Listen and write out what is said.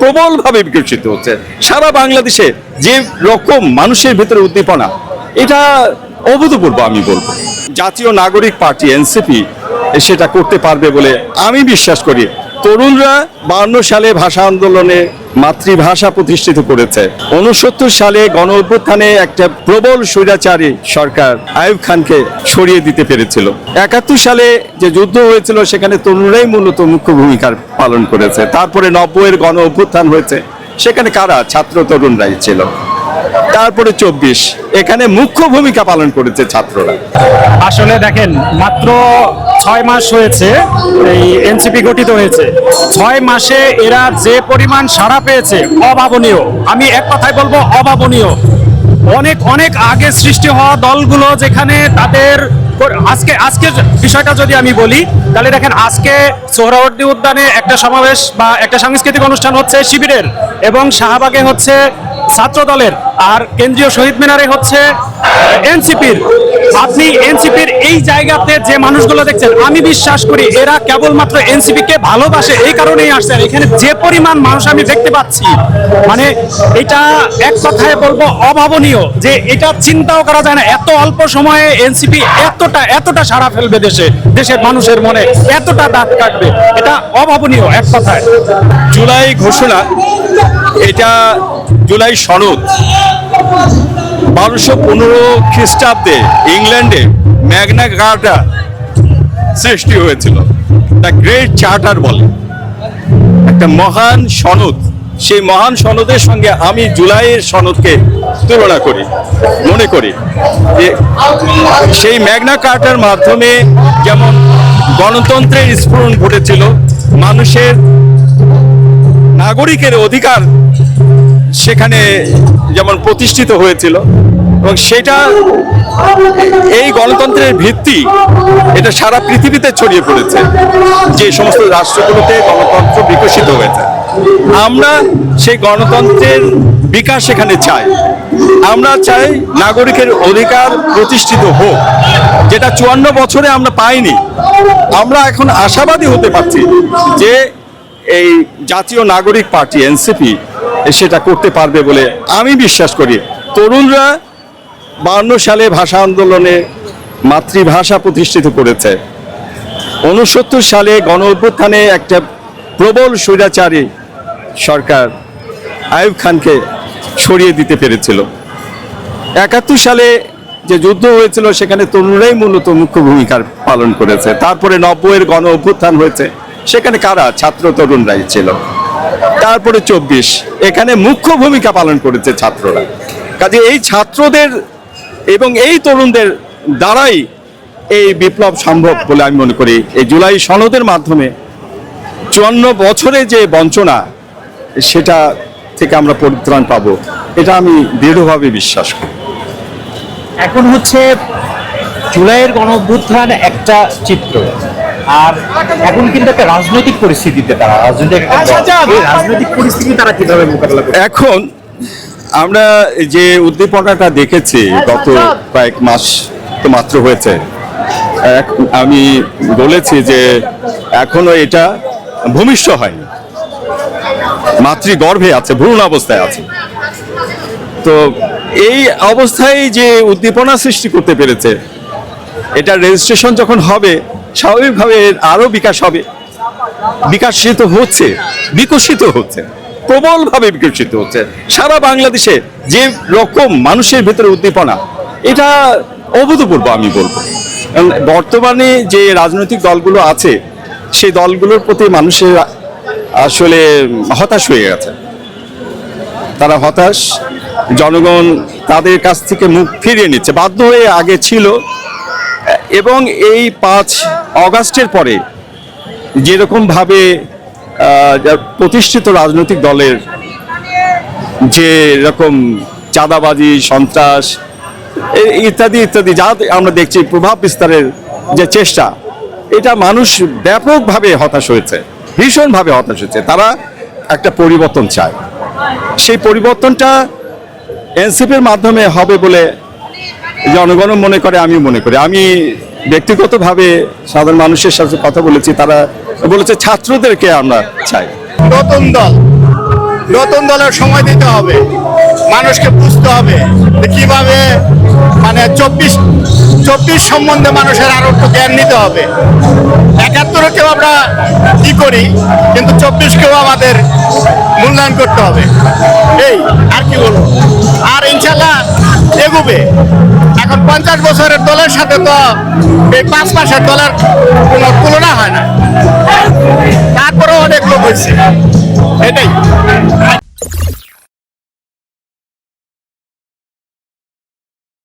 প্রবলভাবে বিকশিত হচ্ছে। সারা বাংলাদেশে যে রকম মানুষের ভেতরে উদ্দীপনা, এটা অভূতপূর্ব আমি বলব। জাতীয় নাগরিক পার্টি, এনসিপি সেটা করতে পারবে বলে আমি বিশ্বাস করি। তরুণরা বান্ন সালে ভাষা আন্দোলনে মাতৃভাষা প্রতিষ্ঠিত করেছে। উনসত্তর সালে গণ অভ্যুত্থানে একটা প্রবল স্বৈরাচারী সরকার আয়ুব খানকে সরিয়ে দিতে পেরেছিল। একাত্তর সালে যে যুদ্ধ হয়েছিল, সেখানে তরুণরাই মূলত মুখ্য ভূমিকা পালন করেছে। তারপরে নব্বইয়ের গণ অভ্যুত্থান হয়েছে। সেখানে কারা? ছাত্র তরুণরাই ছিল। তারপরে চব্বিশ। এখানে মুখ্য ভূমিকা পালন করেছে ছাত্ররা। আসলে দেখেন, মাত্র ছয় মাস হয়েছে, এই এনসিপি গঠিত হয়েছে। ছয় মাসে এরা যে পরিমাণ সাড়া পেয়েছে, অভাবনীয়। আমি এক কথায় বলব, অভাবনীয়। অনেক অনেক আগে সৃষ্টি হওয়া দলগুলো যেখানে তাদের আজকে আজকে বিষয়টা যদি আমি বলি, তাহলে দেখেন, আজকে সোহরাওয়ার্দী উদ্যানে একটা সমাবেশ বা একটা সাংস্কৃতিক অনুষ্ঠান হচ্ছে শিবিরের, এবং শাহবাগে হচ্ছে ছাত্র দলের আর কেন্দ্রীয় শহীদ মিনারে হচ্ছে এনসিপির। আপনি এনসিপির এই জায়গাতে যে মানুষগুলো দেখছেন, আমি বিশ্বাস করি এরা কেবলমাত্র এনসিপি কে ভালোবাসে, এই কারণেই আসছে। এখানে যে পরিমাণ মানুষ আমি দেখতে পাচ্ছি মানে এটা এক কথায় বলব অভাবনীয় যে এটা চিন্তাও করা যায় না। এত অল্প সময়ে এনসিপি এতটা এতটা সারা ফেলবে দেশে, দেশের মানুষের মনে এতটা দাঁত কাটবে। এটা অভাবনীয় এক কথায়। জুলাই ঘোষণা, এটা জুলাই সনদ বারোশো পনেরো খ্রিস্টাব্দে ইংল্যান্ডে ম্যাগনা কার্টা সৃষ্টি হয়েছিল, দ্য গ্রেট চার্টার বলে। একটা মহান সনদ, সেই মহান সনদের সঙ্গে আমি জুলাইয়ের সনদকে তুলনা করি, মনে করি যে সেই ম্যাগনা কার্টার মাধ্যমে যেমন গণতন্ত্রের স্ফুরণ ঘটেছিল, মানুষের, নাগরিকের অধিকার সেখানে যেমন প্রতিষ্ঠিত হয়েছিল এবং সেটা এই গণতন্ত্রের ভিত্তি, এটা সারা পৃথিবীতে ছড়িয়ে পড়েছে, যে সমস্ত রাষ্ট্রগুলোতে গণতন্ত্র বিকশিত হয়েছে। আমরা সেই গণতন্ত্রের বিকাশ সেখানে চাই। আমরা চাই নাগরিকের অধিকার প্রতিষ্ঠিত হোক, যেটা চুয়ান্ন বছরে আমরা পাইনি। আমরা এখন আশাবাদী হতে পারছি যে এই জাতীয় নাগরিক পার্টি, এনসিপি সেটা করতে পারবে বলে আমি বিশ্বাস করি। তরুণরা বান্ন সালে ভাষা আন্দোলনে মাতৃভাষা প্রতিষ্ঠিত করেছে। উনসত্তর সালে গণ অভ্যুত্থানে একটা প্রবল স্বৈরাচারী সরকার আয়ুব খানকে সরিয়ে দিতে পেরেছিল। একাত্তর সালে যে যুদ্ধ হয়েছিল, সেখানে তরুণরাই মূলত মুখ্য ভূমিকা পালন করেছে। তারপরে নব্বইয়ের গণ অভ্যুত্থান হয়েছে। সেখানে কারা? ছাত্র তরুণরাই ছিল। তারপরে চব্বিশ। এখানে মুখ্য ভূমিকা পালন করেছে ছাত্ররা। কাজে এই ছাত্রদের এবং এই তরুণদের দ্বারাই এই বিপ্লব সম্ভব বলে আমি মনে করি। এই জুলাই সনদের মাধ্যমে চুয়ান্ন বছরে যে বঞ্চনা, সেটা থেকে আমরা পরিত্রাণ পাবো। এটা আমি দৃঢ়ভাবে বিশ্বাস করি। এখন হচ্ছে জুলাইয়ের গণ অভ্যুত্থান একটা চিত্র। আর এখন কিন্তু একটা রাজনৈতিক পরিস্থিতিতে তারা রাজনৈতিক একটা রাজনৈতিক পরিস্থিতি তারা কীভাবে মোকাবেলা করে এখন আমরা যে উদ্দীপনাটা দেখেছি গত কয়েক মাস তো মাত্র হয়েছে আমি বলেছি যে এখনও এটা ভূমিষ্ঠ হয়নি। মাতৃগর্ভে আছে ভ্রূণ অবস্থায় আছে। তো এই অবস্থায় যে উদ্দীপনা সৃষ্টি করতে পেরেছে এটা রেজিস্ট্রেশন যখন হবে স্বাভাবিকভাবে এর আরও বিকাশ হবে। বিকাশিত হচ্ছে, বিকশিত হচ্ছে, প্রবলভাবে বিকশিত হচ্ছে। সারা বাংলাদেশে যে রকম মানুষের ভেতরে উদ্দীপনা, এটা অভূতপূর্ব আমি বলব। বর্তমানে যে রাজনৈতিক দলগুলো আছে সেই দলগুলোর প্রতি মানুষের আসলে হতাশ হয়ে গেছে। তারা হতাশ, জনগণ তাদের কাছ থেকে মুখ ফিরিয়ে নিচ্ছে, বাধ্য হয়ে আগে ছিল। এবং এই পাঁচ অগাস্টের পরে যেরকম ভাবে আহ, যা প্রতিষ্ঠিত রাজনৈতিক দলের যে রকম চাঁদাবাজি সন্ত্রাস ইত্যাদি ইত্যাদি যা আমরা দেখছি প্রভাব বিস্তারের যে চেষ্টা এটা মানুষ ব্যাপকভাবে হতাশ হয়েছে ভীষণভাবে হতাশ হয়েছে। তারা একটা পরিবর্তন চায়। সেই পরিবর্তনটা এনসিপির মাধ্যমে হবে বলে জনগণও মনে করে আমি মনে করি। আমি ব্যক্তিগতভাবে সাধারণ মানুষের সাথে কথা বলেছি, তারা বলেছে, ছাত্রদেরকে আমরা চাই। নতুন দল। নতুন দলের সময় দিতে হবে। মানুষকে বুঝতে হবে কীভাবে মানে চব্বিশ চব্বিশ সম্বন্ধে মানুষের আরও একটু জ্ঞান নিতে হবে। একাত্তরকেও আমরা কি করি, কিন্তু চব্বিশকেও আমাদের মূল্যায়ন করতে হবে। এই, আর কি বলব? এগুবে এখন পঞ্চাশ বছরের দলের সাথে তো এই পাঁচ মাসের দলের কোনো তুলনা হয় না। তারপরেও অনেক লোক হয়েছে। এটাই।